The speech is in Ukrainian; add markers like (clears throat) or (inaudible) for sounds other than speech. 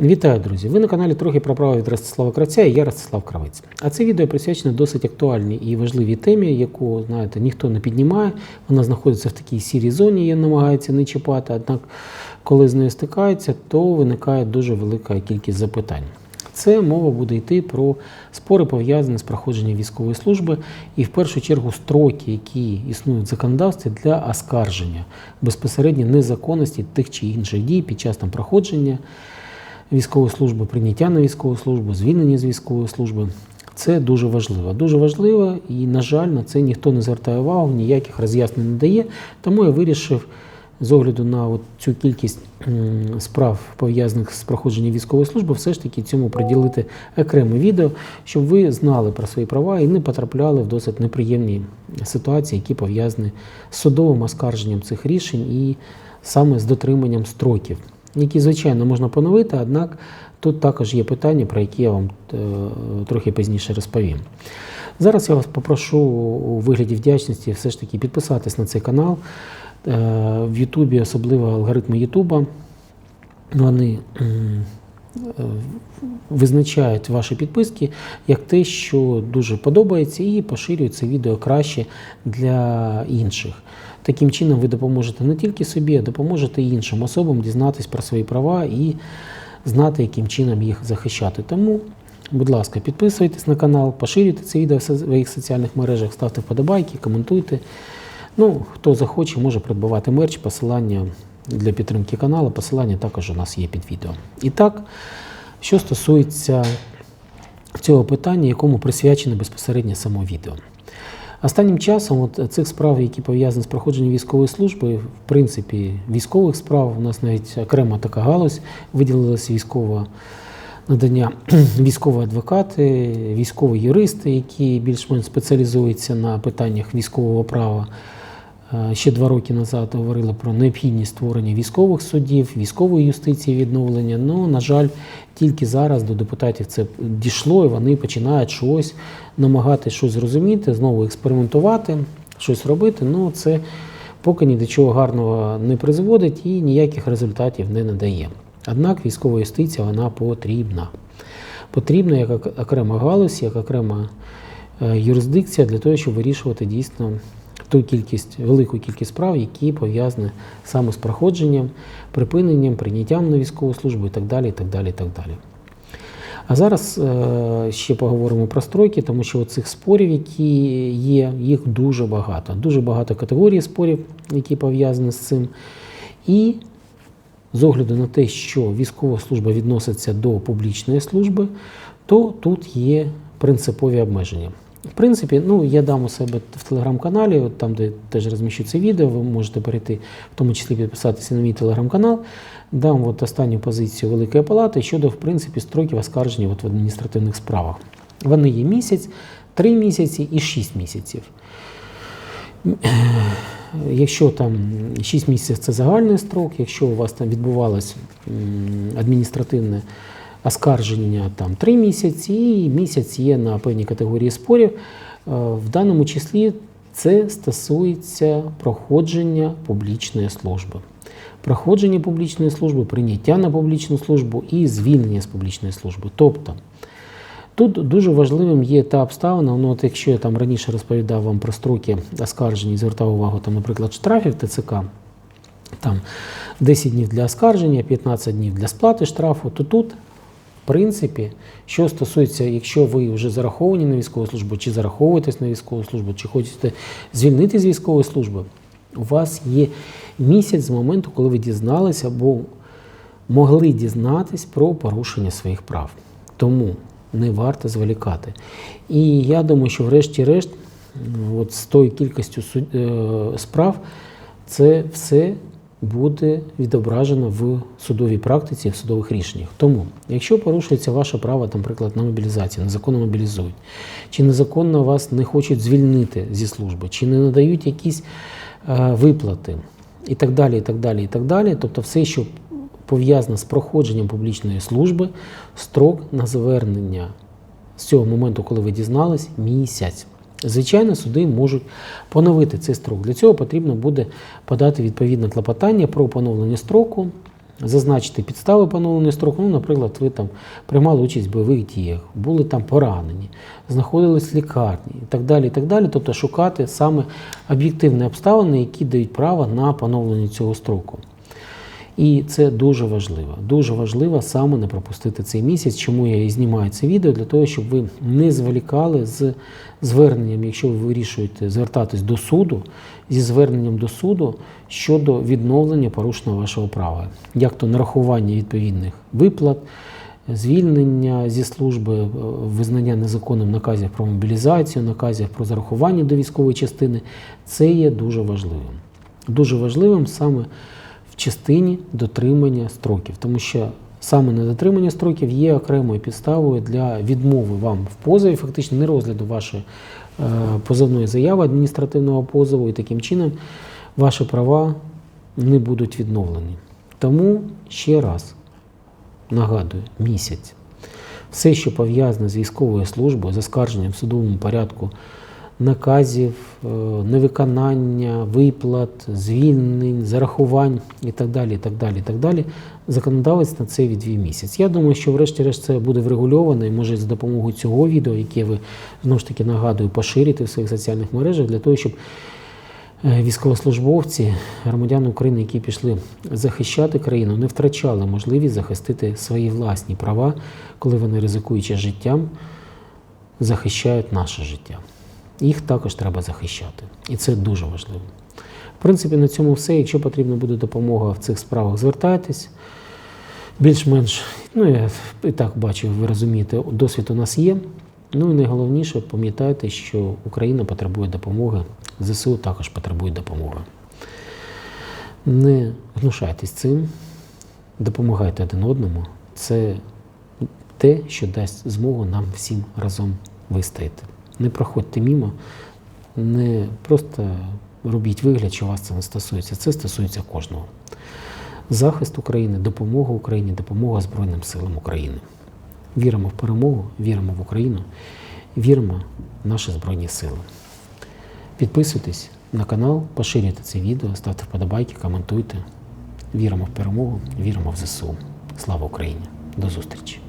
Вітаю, друзі! Ви на каналі трохи про право від Ростислава Кравця і я Ростислав Кравець. А це відео присвячено досить актуальній і важливій темі, яку знаєте, ніхто не піднімає. Вона знаходиться в такій сірій зоні, її намагаються не чіпати. Однак, коли з нею стикаються, то виникає дуже велика кількість запитань. Це мова буде йти про спори, пов'язані з проходженням військової служби, і в першу чергу строки, які існують в законодавстві для оскарження безпосередньо незаконності тих чи інших дій під час там проходження військової служби, прийняття на військову службу, звільнення з військової служби. Це дуже важливо. Дуже важливо, і, на жаль, на це ніхто не звертає увагу, ніяких роз'яснень не дає. Тому я вирішив з огляду на от цю кількість справ, пов'язаних з проходженням військової служби, все ж таки цьому приділити окреме відео, щоб ви знали про свої права і не потрапляли в досить неприємні ситуації, які пов'язані з судовим оскарженням цих рішень і саме з дотриманням строків які, звичайно, можна поновити, однак тут також є питання, про які я вам е, трохи пізніше розповім. Зараз я вас попрошу у вигляді вдячності все ж таки підписатись на цей канал. Е, В Ютубі, особливо алгоритми Ютуба, вони е, визначають ваші підписки як те, що дуже подобається, і поширюють це відео краще для інших. Таким чином, ви допоможете не тільки собі, а допоможете і іншим особам дізнатися про свої права і знати, яким чином їх захищати. Тому, будь ласка, підписуйтесь на канал, поширюйте це відео в своїх соціальних мережах, ставте вподобайки, коментуйте. Ну, хто захоче, може придбавати мерч, посилання для підтримки каналу, посилання також у нас є під відео. І так, що стосується цього питання, якому присвячене безпосередньо само відео. Останнім часом от цих справ, які пов'язані з проходженням військової служби, в принципі, військових справ, у нас навіть окрема така галузь виділилася військова надання (clears throat) військові адвокати, військові юристи, які більш-менш спеціалізуються на питаннях військового права. Е, Ще два роки назад говорили про необхідність створення військових судів, військової юстиції відновлення. Ну, на жаль, тільки зараз до депутатів це дійшло, і вони починають щось намагатися щось зрозуміти, знову експериментувати, щось робити. Ну, це поки ні до чого гарного не призводить і ніяких результатів не надає. Однак військова юстиція вона потрібна. Потрібна як окрема галузь, як окрема е, юрисдикція для того, щоб вирішувати дійсно ту кількість, велику кількість справ, які пов'язані саме з проходженням, припиненням, прийняттям на військову службу і так далі. і так далі, і так далі. А зараз е, ще поговоримо про стройки, тому що цих спорів, які є, їх дуже багато. Дуже багато категорій спорів, які пов'язані з цим. І з огляду на те, що військова служба відноситься до публічної служби, то тут є принципові обмеження. В принципі, ну я дам у себе в телеграм-каналі, от там, де теж розміщу це відео, ви можете перейти, в тому числі підписатися на мій телеграм-канал. Дам от останню позицію Великої Палати щодо в принципі строків оскарження от в адміністративних справах. Вони є місяць, три місяці і шість місяців. Якщо там 6 місяців це загальний строк, якщо у вас там відбувалось адміністративне оскарження там 3 місяці, і місяць є на певній категорії спорів, е, в даному числі це стосується проходження публічної служби. Проходження публічної служби, прийняття на публічну службу і звільнення з публічної служби. Тобто Тут дуже важливим є та обставина, ну от якщо я там раніше розповідав вам про строки оскарження і звертав увагу, там, наприклад, штрафів ТЦК, там 10 днів для оскарження, 15 днів для сплати штрафу, то тут, принципі, що стосується, якщо ви вже зараховані на військову службу, чи зараховуєтесь на військову службу, чи хочете звільнити з військової служби, у вас є місяць з моменту, коли ви дізналися або могли дізнатись про порушення своїх прав. Тому не варто зволікати. І я думаю, що врешті-решт, от з тою кількістю е, справ, це все буде відображено в судовій практиці, в судових рішеннях. Тому, якщо порушується ваше право, там, наприклад, на мобілізацію, незаконно мобілізують, чи незаконно вас не хочуть звільнити зі служби, чи не надають якісь е, виплати, і так далі, і так далі, і так далі. Тобто все, що пов'язано з проходженням публічної служби, строк на звернення з цього моменту, коли ви дізнались, місяць. Звичайно, суди можуть поновити цей строк. Для цього потрібно буде подати відповідне клопотання про поновлення строку зазначити підстави поновлення строку. Ну, наприклад, ви там приймали участь в бойових діях, були там поранені, знаходились в лікарні і так далі. І так далі. Тобто шукати саме об'єктивні обставини, які дають право на поновлення цього строку. І це дуже важливо. Дуже важливо саме не пропустити цей місяць. Чому я і знімаю це відео? Для того, щоб ви не зволікали з зверненням, якщо ви вирішуєте звертатись до суду, зі зверненням до суду щодо відновлення порушеного вашого права, як то нарахування відповідних виплат, звільнення зі служби, е, визнання незаконним наказів про мобілізацію, наказів про зарахування до військової частини. Це є дуже важливим. Дуже важливим саме частині дотримання строків, тому що саме недотримання строків є окремою підставою для відмови вам в позові, фактично не розгляду вашої е, позовної заяви адміністративного позову, і таким чином ваші права не будуть відновлені. Тому ще раз нагадую, місяць. Все, що пов'язане з військовою службою, з оскарженням в судовому порядку наказів, е, невиконання, виплат, звільнень, зарахувань і так далі. і так далі, і так далі, Законодавець на це відвів місяць. Я думаю, що врешті-решт це буде врегульовано і може за допомогою цього відео, яке ви знову ж таки нагадую, поширити в своїх соціальних мережах для того, щоб е, військовослужбовці, громадяни України, які пішли захищати країну, не втрачали можливість захистити свої власні права, коли вони ризикуючи життям, захищають наше життя. Їх також треба захищати. І це дуже важливо. В принципі, на цьому все. Якщо потрібна буде допомога в цих справах, звертайтесь. Більш-менш, ну я і так бачу, ви розумієте, досвід у нас є. Ну і найголовніше, пам'ятайте, що Україна потребує допомоги, ЗСУ також потребує допомоги. Не гнушайтесь цим, допомагайте один одному. Це те, що дасть змогу нам всім разом вистояти. Не проходьте мімо, не просто робіть вигляд, що вас це не стосується. Це стосується кожного. Захист України, допомога Україні, допомога Збройним силам України. Віримо в перемогу, віримо в Україну, віримо в наші Збройні Сили. Підписуйтесь на канал, поширюйте це відео, ставте вподобайки, коментуйте. Віримо в перемогу, віримо в ЗСУ. Слава Україні! До зустрічі!